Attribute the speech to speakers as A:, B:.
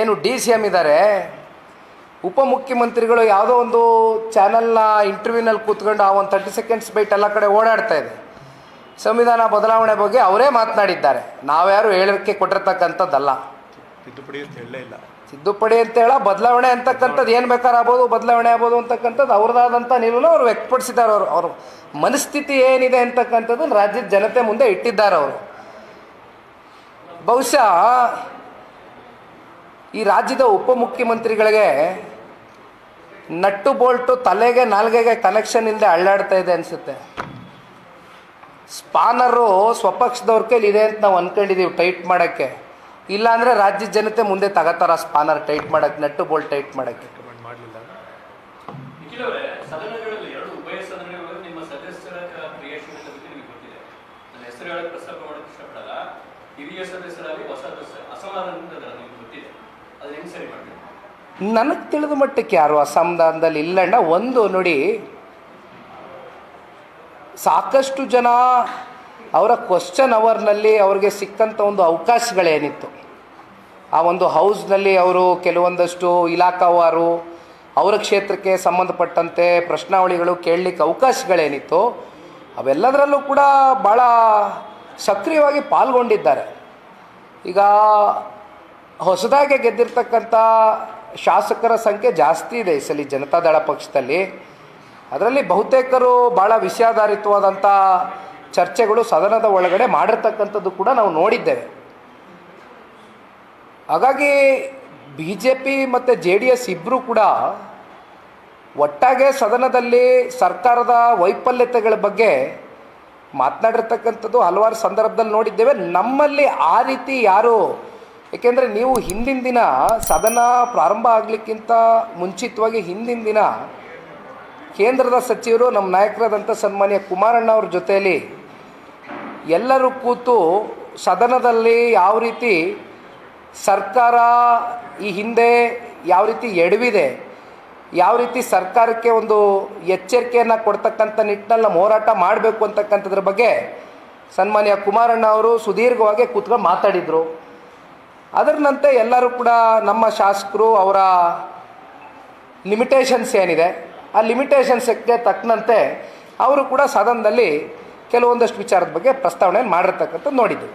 A: ಏನು D C M ಇದ್ದಾರೆ ಉಪಮುಖ್ಯಮಂತ್ರಿಗಳು ಯಾವುದೋ ಒಂದು ಚಾನಲ್ನ ಇಂಟರ್ವ್ಯೂನಲ್ಲಿ ಕೂತ್ಕೊಂಡು ಆ ಒಂದು ತರ್ಟಿ ಸೆಕೆಂಡ್ಸ್ ಬೈಟ್ ಎಲ್ಲ ಕಡೆ ಓಡಾಡ್ತಾ ಇದೆ. ಸಂವಿಧಾನ ಬದಲಾವಣೆ ಬಗ್ಗೆ ಅವರೇ ಮಾತನಾಡಿದ್ದಾರೆ. ನಾವ್ಯಾರು ಹೇಳಕ್ಕೆ ಕೊಟ್ಟಿರ್ತಕ್ಕಂಥದ್ದಲ್ಲ.
B: ತಿದ್ದುಪಡಿ ಅಂತ ಹೇಳಲೇ ಇಲ್ಲ.
A: ತಿದ್ದುಪಡಿ ಅಂತ ಹೇಳ ಬದಲಾವಣೆ ಅಂತಕ್ಕಂಥದ್ದು ಏನು ಬೇಕಾದ್ರೆ ಆಗ್ಬೋದು ಬದಲಾವಣೆ ಆಗ್ಬೋದು ಅಂತಕ್ಕಂಥದ್ದು ಅವ್ರದ್ದಾದಂಥ ನಿಲುವನ್ನು ಅವರು ವ್ಯಕ್ತಪಡಿಸಿದ್ದಾರೆ. ಅವರು ಅವರು ಮನಸ್ಥಿತಿ ಏನಿದೆ ಅಂತಕ್ಕಂಥದ್ದು ರಾಜ್ಯದ ಜನತೆ ಮುಂದೆ ಇಟ್ಟಿದ್ದಾರೆ ಅವರು. ಬಹುಶಃ ಈ ರಾಜ್ಯದ ಉಪಮುಖ್ಯಮಂತ್ರಿಗಳಿಗೆ ನಟ್ಟು ಬೋಲ್ಟು ತಲೆಗೆ ನಾಲ್ಗೆಗೆ ಕನೆಕ್ಷನ್ ಇಲ್ಲದೆ ಅಳ್ಳಾಡ್ತಾ ಇದೆ ಅನಿಸುತ್ತೆ. ಸ್ಪಾನರು ಸ್ವಪಕ್ಷದವ್ರ ಕೈಲಿ ಇದೆ ಅಂತ ನಾವು ಅಂದ್ಕೊಂಡಿದ್ದೀವಿ ಟೈಟ್ ಮಾಡೋಕ್ಕೆ. ಇಲ್ಲಾಂದರೆ ರಾಜ್ಯದ ಜನತೆ ಮುಂದೆ ತಗೋತಾರ ಸ್ಪಾನರ್ ಟೈಟ್ ಮಾಡೋಕ್ಕೆ, ನಟ್ಟು ಬೋಲ್ಟ್ ಟೈಟ್ ಮಾಡೋಕ್ಕೆ.
C: ಹಿರಿಯ ಸದಸ್ಯರಾಗಿ ಹೊಸ ಸದಸ್ಯ
A: ನನಗೆ ತಿಳಿದ ಮಟ್ಟಕ್ಕೆ ಯಾರು ಅಸಮಾಧಾನದಲ್ಲಿ ಇಲ್ಲಣ್ಣ ಒಂದು ನೋಡಿ, ಸಾಕಷ್ಟು ಜನ ಅವರ ಕ್ವಶನ್ ಅವರ್ನಲ್ಲಿ ಅವ್ರಿಗೆ ಸಿಕ್ಕಂಥ ಒಂದು ಅವಕಾಶಗಳೇನಿತ್ತು. ಆ ಒಂದು ಹೌಸ್ನಲ್ಲಿ ಅವರು ಕೆಲವೊಂದಷ್ಟು ಇಲಾಖಾವಾರು, ಅವರ ಕ್ಷೇತ್ರಕ್ಕೆ ಸಂಬಂಧಪಟ್ಟಂತೆ ಪ್ರಶ್ನಾವಳಿಗಳು ಕೇಳಲಿಕ್ಕೆ ಅವಕಾಶಗಳೇನಿತ್ತು, ಅವೆಲ್ಲದರಲ್ಲೂ ಕೂಡ ಭಾಳ ಸಕ್ರಿಯವಾಗಿ ಪಾಲ್ಗೊಂಡಿದ್ದಾರೆ. ಈಗ ಹೊಸದಾಗಿ ಗೆದ್ದಿರ್ತಕ್ಕಂಥ ಶಾಸಕರ ಸಂಖ್ಯೆ ಜಾಸ್ತಿ ಇದೆ ಈ ಸಲ ಜನತಾದಳ ಪಕ್ಷದಲ್ಲಿ. ಅದರಲ್ಲಿ ಬಹುತೇಕರು ಭಾಳ ವಿಷಯಾಧಾರಿತವಾದಂಥ ಚರ್ಚೆಗಳು ಸದನದ ಒಳಗಡೆ ಮಾಡಿರ್ತಕ್ಕಂಥದ್ದು ಕೂಡ ನಾವು ನೋಡಿದ್ದೇವೆ. ಹಾಗಾಗಿ ಬಿ ಜೆ ಪಿ ಮತ್ತು ಜೆ ಡಿ ಎಸ್ ಇಬ್ಬರೂ ಕೂಡ ಒಟ್ಟಾಗೆ ಸದನದಲ್ಲಿ ಸರ್ಕಾರದ ವೈಫಲ್ಯತೆಗಳ ಬಗ್ಗೆ ಮಾತನಾಡಿರ್ತಕ್ಕಂಥದ್ದು ಹಲವಾರು ಸಂದರ್ಭದಲ್ಲಿ ನೋಡಿದ್ದೇವೆ. ನಮ್ಮಲ್ಲಿ ಆ ರೀತಿ ಯಾರು ಏಕೆಂದರೆ ನೀವು ಹಿಂದಿನ ದಿನ ಸದನ ಪ್ರಾರಂಭ ಆಗಲಿಕ್ಕಿಂತ ಮುಂಚಿತವಾಗಿ ಹಿಂದಿನ ದಿನ ಕೇಂದ್ರದ ಸಚಿವರು, ನಮ್ಮ ನಾಯಕರಾದಂಥ ಸನ್ಮಾನ್ಯ ಕುಮಾರಣ್ಣ ಅವ್ರ ಜೊತೆಯಲ್ಲಿ ಎಲ್ಲರೂ ಕೂತು ಸದನದಲ್ಲಿ ಯಾವ ರೀತಿ ಸರ್ಕಾರ ಈ ಹಿಂದೆ ಯಾವ ರೀತಿ ಎಡವಿದೆ, ಯಾವ ರೀತಿ ಸರ್ಕಾರಕ್ಕೆ ಒಂದು ಎಚ್ಚರಿಕೆಯನ್ನು ಕೊಡ್ತಕ್ಕಂಥ ನಿಟ್ಟಿನಲ್ಲಿ ನಮ್ಮ ಹೋರಾಟ ಮಾಡಬೇಕು ಅಂತಕ್ಕಂಥದ್ರ ಬಗ್ಗೆ ಸನ್ಮಾನ್ಯ ಕುಮಾರಣ್ಣ ಅವರು ಸುದೀರ್ಘವಾಗಿ ಕೂತ್ಕೊಂಡು ಮಾತಾಡಿದರು. ಅದರಂತೆ ಎಲ್ಲರೂ ಕೂಡ ನಮ್ಮ ಶಾಸಕರು ಅವರ ಲಿಮಿಟೇಷನ್ಸ್ ಏನಿದೆ, ಆ ಲಿಮಿಟೇಷನ್ಸ್ಗೆ ತಕ್ಕನಂತೆ ಅವರು ಕೂಡ ಸದನದಲ್ಲಿ ಕೆಲವೊಂದಷ್ಟು ವಿಚಾರದ ಬಗ್ಗೆ ಪ್ರಸ್ತಾವನೆ ಮಾಡಿರ್ತಕ್ಕಂಥದ್ದು ನೋಡಿದ್ದೀವಿ